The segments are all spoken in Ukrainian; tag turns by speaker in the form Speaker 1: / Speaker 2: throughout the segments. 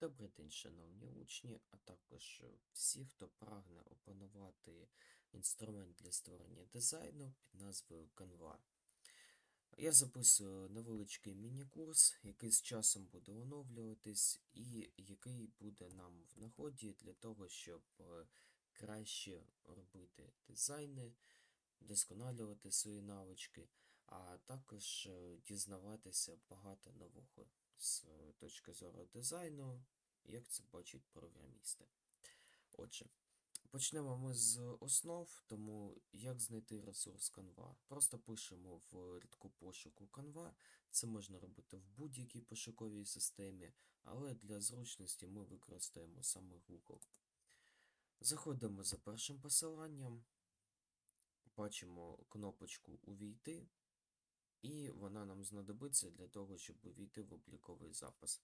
Speaker 1: Добрий день, шановні учні, а також е, всі, хто прагне опанувати інструмент для створення дизайну під назвою Canva. Я записую невеличкий міні-курс, який з часом буде оновлюватись, і який буде нам в нагоді для того, щоб е, краще робити дизайни, вдосконалювати свої навички, а також е, дізнаватися багато нового з точки зору дизайну, як це бачать програмісти. Отже, почнемо ми з основ, тому як знайти ресурс Canva? Просто пишемо в рядку пошуку Canva. Це можна робити в будь-якій пошуковій системі, але для зручності ми використаємо саме Google. Заходимо за першим посиланням, бачимо кнопочку Увійти, і вона нам знадобиться для того, щоб увійти в обліковий запис.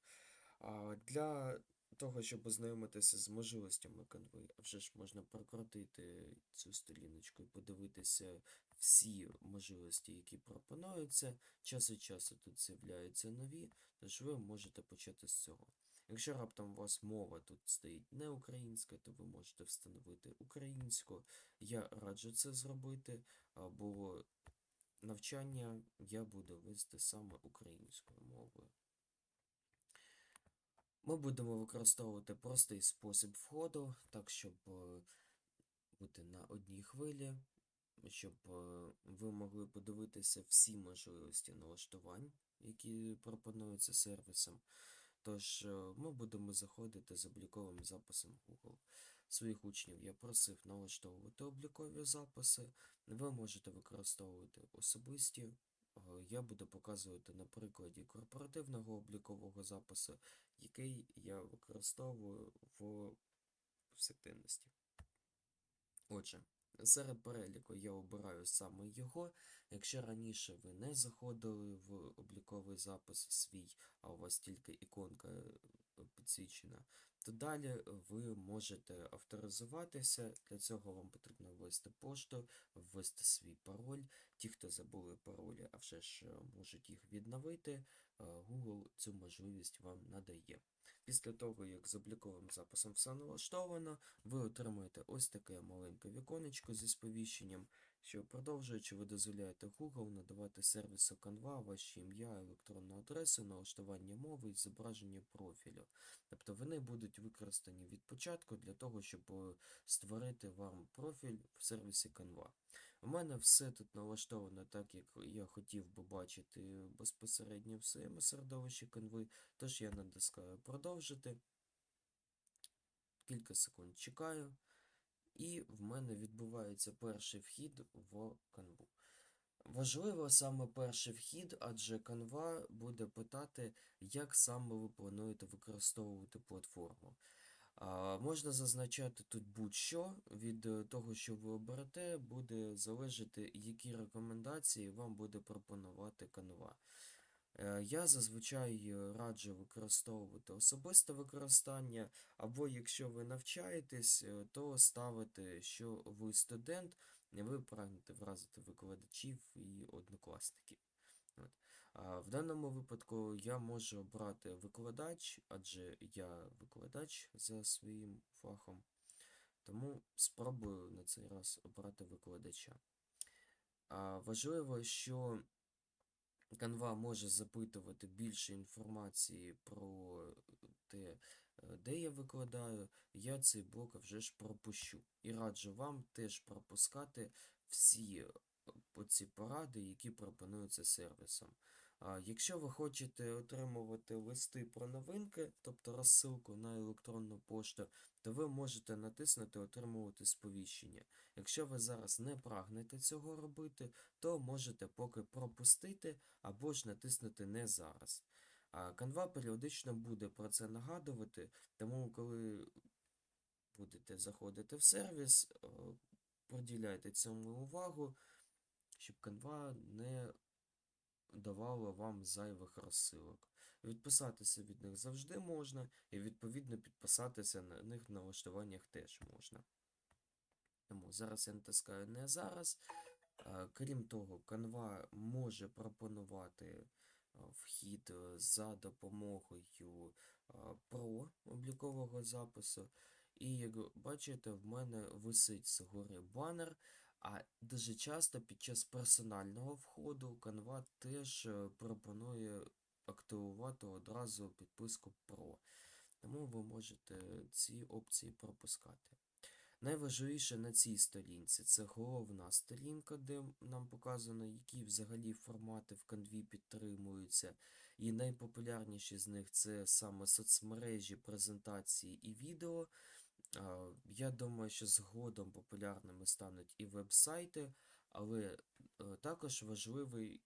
Speaker 1: Для того, щоб ознайомитися з можливостями Canva, вже ж можна прокрутити цю сторіночку і подивитися всі можливості, які пропонуються. Час від часу тут з'являються нові, тож ви можете почати з цього. Якщо раптом у вас мова тут стоїть не українська, то ви можете встановити українську. Я раджу це зробити, бо навчання я буду вести саме українською мовою. Ми будемо використовувати простий спосіб входу, так щоб е, бути на одній хвилі, щоб е, ви могли подивитися всі можливості налаштувань, які пропонуються сервісом. Тож е, ми будемо заходити з обліковим записом Google. Своїх учнів я просив налаштовувати облікові записи. Ви можете використовувати особисті. Е, Я буду показувати на прикладі корпоративного облікового запису, який я використовую в повсякденності. Отже, серед переліку я обираю саме його. Якщо раніше ви не заходили в обліковий запис свій, а у вас тільки іконка е, підсвічена, то далі ви можете авторизуватися. Для цього вам потрібно ввести пошту, ввести свій пароль. Ті, хто забули паролі, а вже ж е, можуть їх відновити, е, Google цю можливість вам надає. Після того, як з обліковим записом все налаштовано, ви отримуєте ось таке маленьке віконечко зі сповіщенням, що продовжуючи, ви дозволяєте Google надавати сервісу Canva ваші ім'я, електронну адресу, налаштування мови і зображення профілю. Тобто вони будуть використані від початку для того, щоб е, створити вам профіль в сервісі Canva. У мене все тут налаштовано так, як я хотів би бачити безпосередньо в своєму середовищі Canva, тож я натискаю продовжити. Кілька секунд чекаю, і в мене відбувається перший вхід в Canva. Важливо саме перший вхід, адже Canva буде питати, як саме ви плануєте використовувати платформу. А, можна зазначати тут будь-що від того, що ви оберете, буде залежати, які рекомендації вам буде пропонувати Canva. Е, Я зазвичай е, раджу використовувати особисте використання, або якщо ви навчаєтесь, е, то ставити, що ви студент, ви прагнете вразити викладачів і однокласників. От. А в даному випадку я можу обрати викладач, адже я викладач за своїм фахом, тому спробую на цей раз обрати викладача. А важливо, що Canva може запитувати більше інформації про те, е, де я викладаю, я цей блок вже ж пропущу. І раджу вам теж пропускати всі е, ці поради, які пропонуються сервісом. Якщо ви хочете отримувати листи про новинки, тобто розсилку на електронну пошту, то ви можете натиснути Отримувати сповіщення. Якщо ви зараз не прагнете цього робити, то можете поки пропустити або ж натиснути Не зараз. А Canva періодично буде про це нагадувати, тому коли будете заходити в сервіс, приділяйте цьому увагу, щоб Canva не давала вам зайвих розсилок. Відписатися від них завжди можна, і відповідно підписатися на них в налаштуваннях теж можна. Тому зараз я натискаю не зараз. Е, Крім того, Canva може пропонувати е, вхід е, за допомогою Pro облікового запису. І як бачите, в мене висить згори банер. А дуже часто під час персонального входу Canva теж е, пропонує активувати одразу підписку Pro. Тому ви можете ці опції пропускати. Найважливіше на цій сторінці це головна сторінка, де нам показано, які взагалі формати в Canvі підтримуються. І найпопулярніші з них це саме соцмережі, презентації і відео. Я думаю, що згодом популярними стануть і веб-сайти, але е, також важливий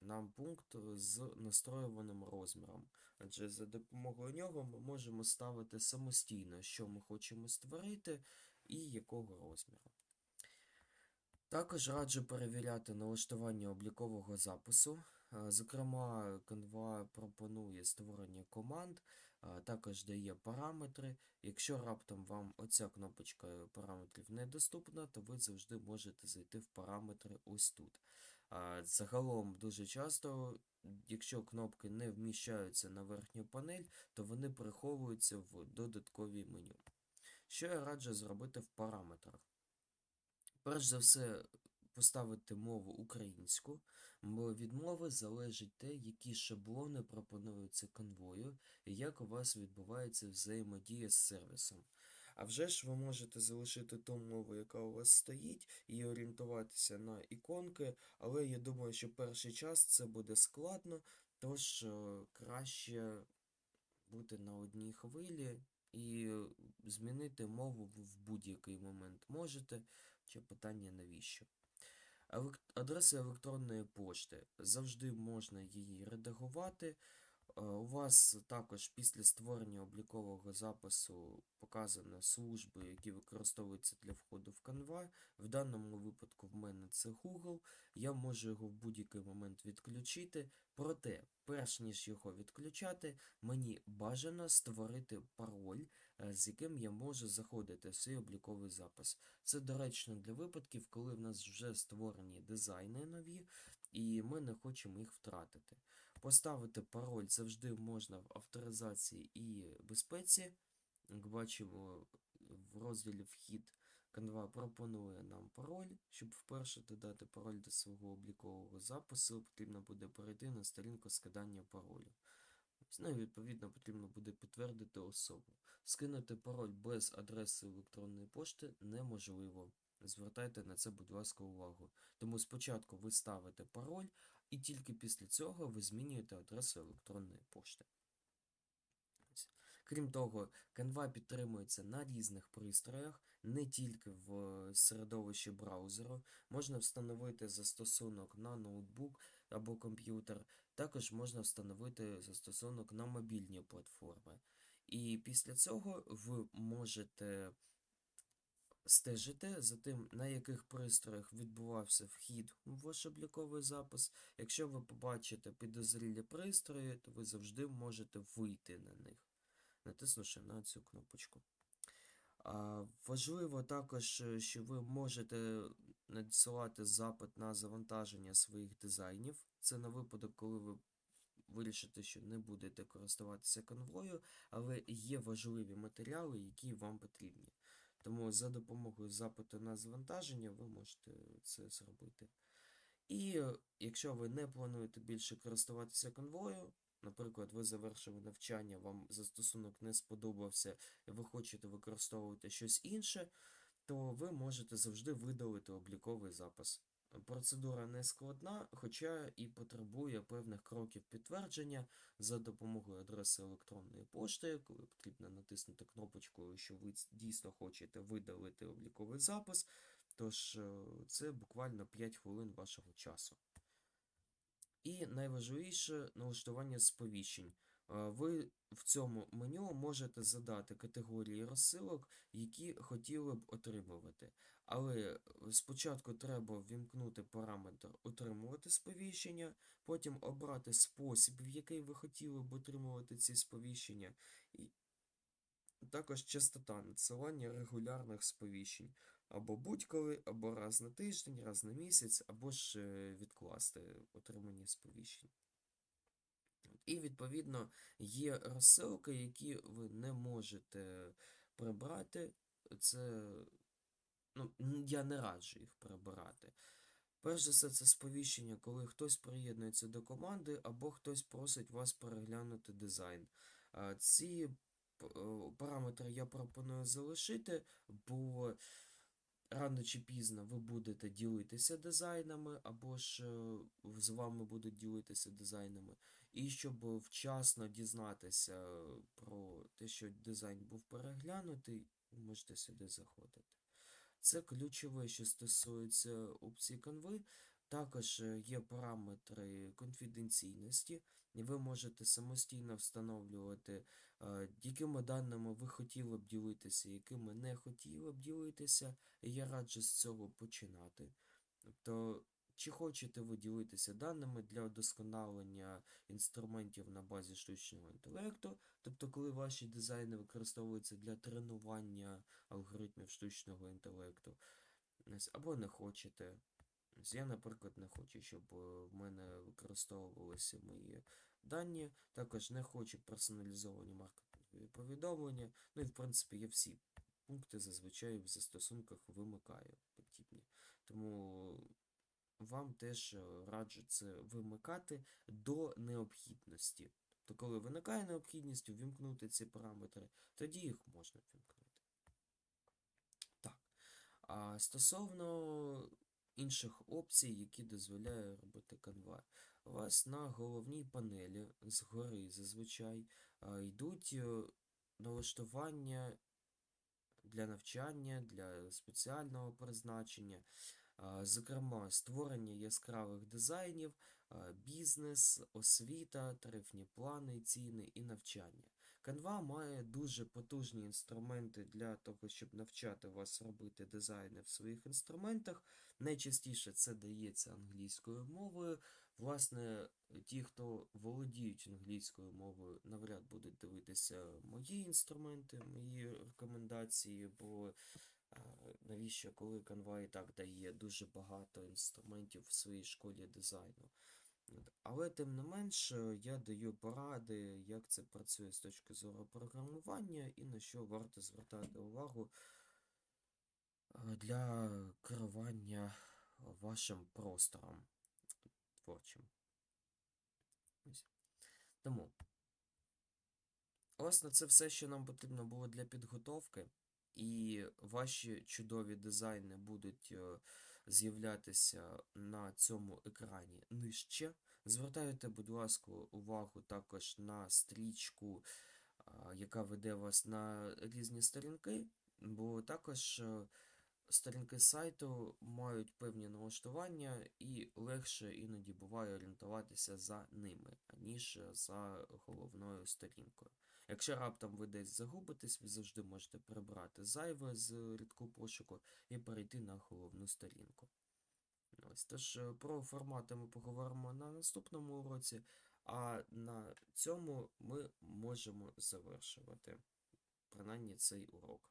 Speaker 1: нам пункт з настроюваним розміром. Адже за допомогою нього ми можемо ставити самостійно, що ми хочемо створити і якого розміру. Також раджу перевіряти налаштування облікового запису. Е, Зокрема, Canva пропонує створення команд, також дає параметри. Якщо раптом вам оця кнопочка параметрів недоступна, то ви завжди можете зайти в параметри ось тут. Загалом дуже часто, якщо кнопки не вміщаються на верхню панель, то вони приховуються в додатковій меню. Що я раджу зробити в параметрах? Перш за все, поставити мову українську, бо від мови залежить те, які шаблони пропонуються конвою і як у вас відбувається взаємодія з сервісом. А вже ж ви можете залишити ту мову, яка у вас стоїть, і орієнтуватися на іконки, але я думаю, що перший час це буде складно, тож е, краще бути на одній хвилі і змінити мову в будь-який момент можете. Чи питання навіщо? Адреса електронної пошти. Завжди можна її редагувати. Е, У вас також після створення облікового запису показано служби, які використовуються для входу в Canva. В даному випадку в мене це Google. Я можу його в будь-який момент відключити. Проте, перш ніж його відключати, мені бажано створити пароль, е, з яким я можу заходити в свій обліковий запис. Це доречно для випадків, коли в нас вже створені дизайни нові, і ми не хочемо їх втратити. Поставити пароль завжди можна в авторизації і безпеці. Як бачимо, в розділі Вхід Canva пропонує нам пароль. Щоб вперше додати пароль до свого облікового запису, потрібно буде перейти на сторінку скидання паролю. Ну і відповідно потрібно буде підтвердити особу. Скинути пароль без адреси електронної пошти неможливо. Звертайте на це, будь ласка, увагу. Тому спочатку ви ставите пароль, і тільки після цього ви змінюєте адресу електронної пошти. Крім того, Canva підтримується на різних пристроях, не тільки в середовищі браузеру. Можна встановити застосунок на ноутбук або комп'ютер, також можна встановити застосунок на мобільні платформи. І після цього ви можете стежити за тим, на яких пристроях відбувався вхід у ваш обліковий запис. Якщо ви побачите підозрілі пристрої, то ви завжди можете вийти на них, натиснувши на цю кнопочку. А, важливо також, що ви можете надсилати запит на завантаження своїх дизайнів. Це на випадок, коли ви вирішите, що не будете користуватися конвою, але є важливі матеріали, які вам потрібні. Тому за допомогою запиту на завантаження ви можете це зробити. І е, якщо ви не плануєте більше користуватися конвою, наприклад, ви завершили навчання, вам застосунок не сподобався, і ви хочете використовувати щось інше, то ви можете завжди видалити обліковий запис. Процедура не складна, хоча і потребує певних кроків підтвердження за допомогою адреси електронної пошти, коли потрібно натиснути кнопочку, що ви дійсно хочете видалити обліковий запис. Тож е, це буквально 5 хвилин вашого часу. І найважливіше налаштування сповіщень. Е, Ви в цьому меню можете задати категорії розсилок, які хотіли б отримувати. Але спочатку треба ввімкнути параметр отримувати сповіщення, потім обрати спосіб, в який ви хотіли б отримувати ці сповіщення, і також частота надсилання регулярних сповіщень. Або будь-коли, або раз на тиждень, раз на місяць, або ж е, відкласти отримання сповіщень. І, відповідно, є розсилки, які ви не можете прибрати. Це, ну, я не раджу їх прибирати. Перш за все, це сповіщення, коли хтось приєднується до команди, або хтось просить вас переглянути дизайн. Ці е, параметри я пропоную залишити, бо рано чи пізно ви будете ділитися дизайнами, або ж е, з вами будуть ділитися дизайнами. І щоб вчасно дізнатися про те, що дизайн був переглянутий, можете сюди заходити. Це ключове, що стосується опції канви. Також е, є параметри конфіденційності, і ви можете самостійно встановлювати, е, якими даними ви хотіли б ділитися, якими не хотіли б ділитися. І я раджу з цього починати. Тобто, чи хочете ви ділитися даними для удосконалення інструментів на базі штучного інтелекту, тобто, коли ваші дизайни використовуються для тренування алгоритмів штучного інтелекту, або не хочете. Я, наприклад, не хочу, щоб е, в мене використовувалися мої дані. Також не хочу персоналізовані маркетингові повідомлення. Ну і в принципі я всі пункти зазвичай в застосунках вимикаю подібні. Тому вам теж е, раджу це вимикати до необхідності. Тобто, коли виникає необхідність увімкнути ці параметри, тоді їх можна вімкнути. Так. А стосовно інших опцій, які дозволяє робити Canva. У вас на головній панелі згори зазвичай йдуть е, налаштування для навчання, для спеціального призначення, зокрема, створення яскравих дизайнів, бізнес, освіта, тарифні плани, ціни і навчання. Canva має дуже потужні інструменти для того, щоб навчати вас робити дизайни в своїх інструментах. Найчастіше це дається англійською мовою. Власне, ті, хто володіють англійською мовою, навряд будуть дивитися мої інструменти, мої рекомендації, бо навіщо, коли Canva і так дає дуже багато інструментів в своїй школі дизайну. Але тим не менш, е, я даю поради, як це працює з точки зору програмування і на що варто звертати увагу е, для керування вашим простором творчим. Тому, власне, це все, що нам потрібно було для підготовки, і ваші чудові дизайни будуть е, з'являтися на цьому екрані нижче. Звертайте, будь ласка, увагу також на стрічку, яка веде вас на різні сторінки, бо також е, сторінки сайту мають певні налаштування, і легше іноді буває орієнтуватися за ними, аніж за головною сторінкою. Якщо раптом ви десь загубитесь, ви завжди можете прибрати зайве з рядку пошуку і перейти на головну сторінку. Ось, тож е, про формати ми поговоримо на наступному уроці, а на цьому ми можемо завершувати принаймні цей урок.